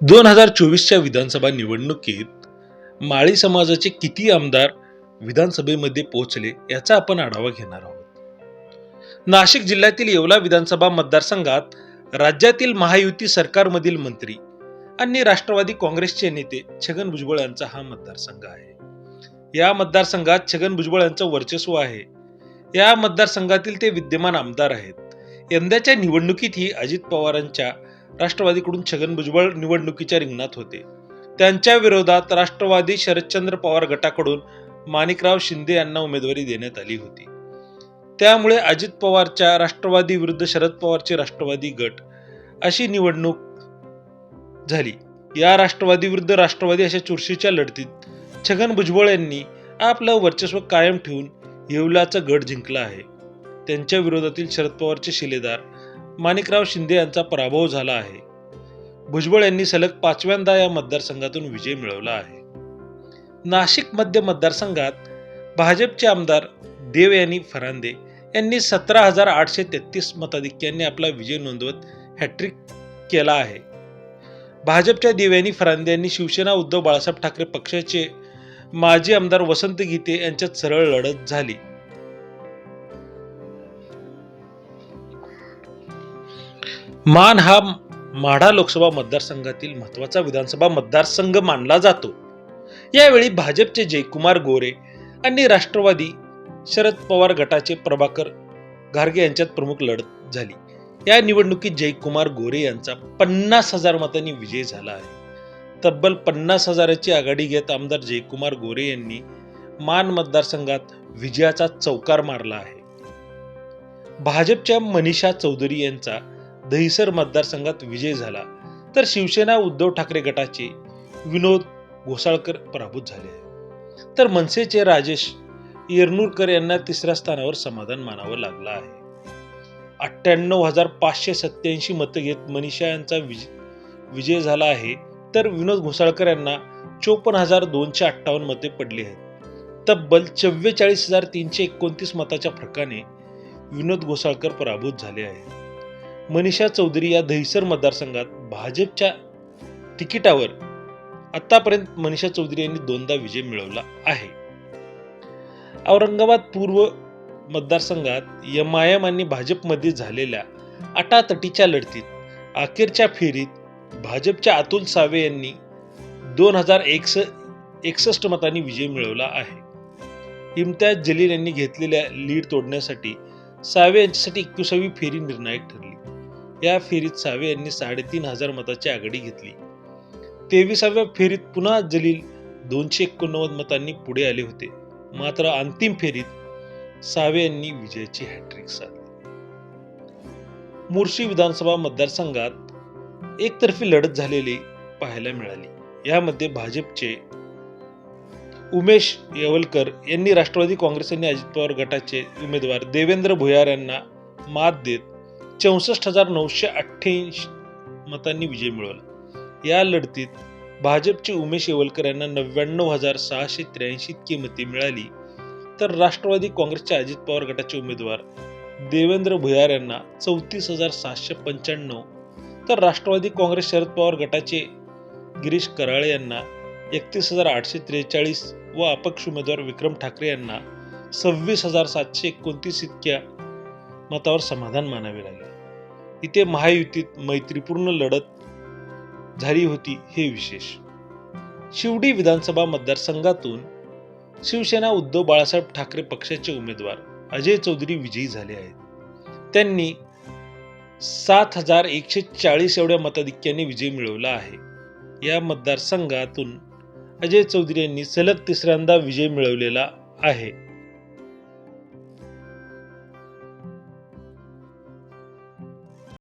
दोन हजार चोवीसच्या विधानसभा निवडणुकीत माळी समाजाचे किती आमदार विधानसभेमध्ये पोहोचले याचा आपण आढावा घेणार आहोत. नाशिक जिल्ह्यातील येवला विधानसभा मतदारसंघात राज्यातील महायुती सरकारमधील मंत्री आणि राष्ट्रवादी काँग्रेसचे नेते छगन भुजबळ यांचा हा मतदारसंघ आहे. या मतदारसंघात छगन भुजबळ यांचं वर्चस्व आहे. या मतदारसंघातील ते विद्यमान आमदार आहेत. यंदाच्या निवडणुकीतही अजित पवारांच्या राष्ट्रवादीकडून छगन भुजबळ निवडणुकीच्या रिंगणात होते. त्यांच्या विरोधात राष्ट्रवादी शरदचंद्र पवार गटाकडून माणिकराव शिंदे यांना उमेदवारी देण्यात आली होती. त्यामुळे अजित पवारच्या राष्ट्रवादी विरुद्ध शरद पवारचे राष्ट्रवादी गट अशी निवडणूक झाली. या राष्ट्रवादी विरुद्ध राष्ट्रवादी अशा चुरशीच्या लढतीत छगन भुजबळ यांनी आपलं वर्चस्व कायम ठेवून येवलाचा गड जिंकला आहे. त्यांच्या विरोधातील शरद पवारचे शिलेदार माणिकराव शिंदे यांचा पराभव झाला आहे. भुजबळ यांनी सलग पाचव्यांदा या मतदारसंघातून विजय मिळवला आहे. नाशिक मध्य मतदारसंघात भाजपचे आमदार देवयानी फरांदे यांनी सतरा हजार आठशे तेहतीस मताधिक्यांनी आपला विजय नोंदवत हॅट्रिक केला आहे. भाजपच्या देवयानी फरांदे यांनी शिवसेना उद्धव बाळासाहेब ठाकरे पक्षाचे माजी आमदार वसंत गीते यांच्यात सरळ लढत झाली. मान हा माढा लोकसभा मतदारसंघातील महत्त्वाचा विधानसभा मतदारसंघ मानला जातो. यावेळी भाजपचे जयकुमार गोरे आणि राष्ट्रवादी शरद पवार गटाचे प्रभाकर घारगे यांच्यात प्रमुख लढत झाली. या निवडणुकीत जयकुमार गोरे यांचा पन्नास हजार मतांनी विजय झाला आहे. तब्बल पन्नास हजाराची आघाडी घेत आमदार जयकुमार गोरे यांनी मान मतदारसंघात विजयाचा चौकार मारला आहे. भाजपच्या मनीषा चौधरी यांचा दहिसर मतदारसंघात विजय झाला तर शिवसेना उद्धव ठाकरे गटाचे विनोद घोसाळकर पराभूत झाले तर मनसेचे राजेश येरनूरकर यांना तिसऱ्या स्थानावर समाधान मानावं लागलं आहे. अठ्ठ्याण्णव हजार पाचशे सत्याऐंशी मतं घेत मनीषा यांचा विज विजय झाला आहे तर विनोद घोसाळकर यांना चोपन्न हजार दोनशे अठ्ठावन्न मते पडली आहेत. तब्बल चव्वेचाळीस हजार तीनशे एकोणतीस मताच्या फरकाने विनोद घोसाळकर पराभूत झाले आहेत. मनीषा चौधरी या दहिसर मतदारसंघात भाजपच्या तिकिटावर आतापर्यंत मनीषा चौधरी यांनी दोनदा विजय मिळवला आहे. औरंगाबाद पूर्व मतदारसंघात एमआयएम आणि भाजपमध्ये झालेल्या अटातटीच्या लढतीत अखेरच्या फेरीत भाजपच्या अतुल सावे यांनी दोन हजार एकस एकसष्ट मतांनी विजय मिळवला आहे. इम्तियाज जलील यांनी घेतलेल्या लीड तोडण्यासाठी सावे यांच्यासाठी एकविसावी फेरी निर्णायक ठरली. या फेरीत सावे यांनी साडेतीन हजार मताची आघाडी घेतली. तेविसाव्या फेरीत पुन्हा जलील दोनशे एकोणनव्वद मतांनी पुढे आले होते. मात्र अंतिम फेरीत सावे यांनी विजयाची हॅट्रिक साधली. मुर्शी विधानसभा मतदारसंघात एकतर्फी लढत झालेली पाहायला मिळाली. यामध्ये भाजपचे उमेश येवलकर यांनी राष्ट्रवादी काँग्रेस आणि अजित पवार गटाचे उमेदवार देवेंद्र भुयार यांना मात देत चौसष्ट हजार नऊशे अठ्ठ्याऐंशी मतांनी विजय मिळवला. या लढतीत भाजपचे उमेश येवलकर यांना नव्याण्णव हजार सहाशे त्र्याऐंशी इतकी मते मिळाली. तर राष्ट्रवादी काँग्रेसच्या अजित पवार गटाचे उमेदवार देवेंद्र भुयार यांना चौतीस हजार सहाशे पंच्याण्णव. तर राष्ट्रवादी काँग्रेस शरद पवार गटाचे गिरीश कराळे यांना एकतीस हजार आठशे त्रेचाळीस व अपक्ष उमेदवार विक्रम ठाकरे यांना सव्वीस हजार सातशे एकोणतीस इतक्या मतावर समाधान मानावे लागले. इथे महायुतीत मैत्रीपूर्ण लढत झाली होती हे विशेष. शिवडी विधानसभा मतदारसंघातून शिवसेना उद्धव बाळासाहेब ठाकरे पक्षाचे उमेदवार अजय चौधरी विजयी झाले आहेत. त्यांनी सात हजार एकशे चाळीस एवढ्या मताधिक्याने विजय मिळवला आहे. या मतदारसंघातून अजय चौधरी यांनी सलग तिसऱ्यांदा विजय मिळवलेला आहे.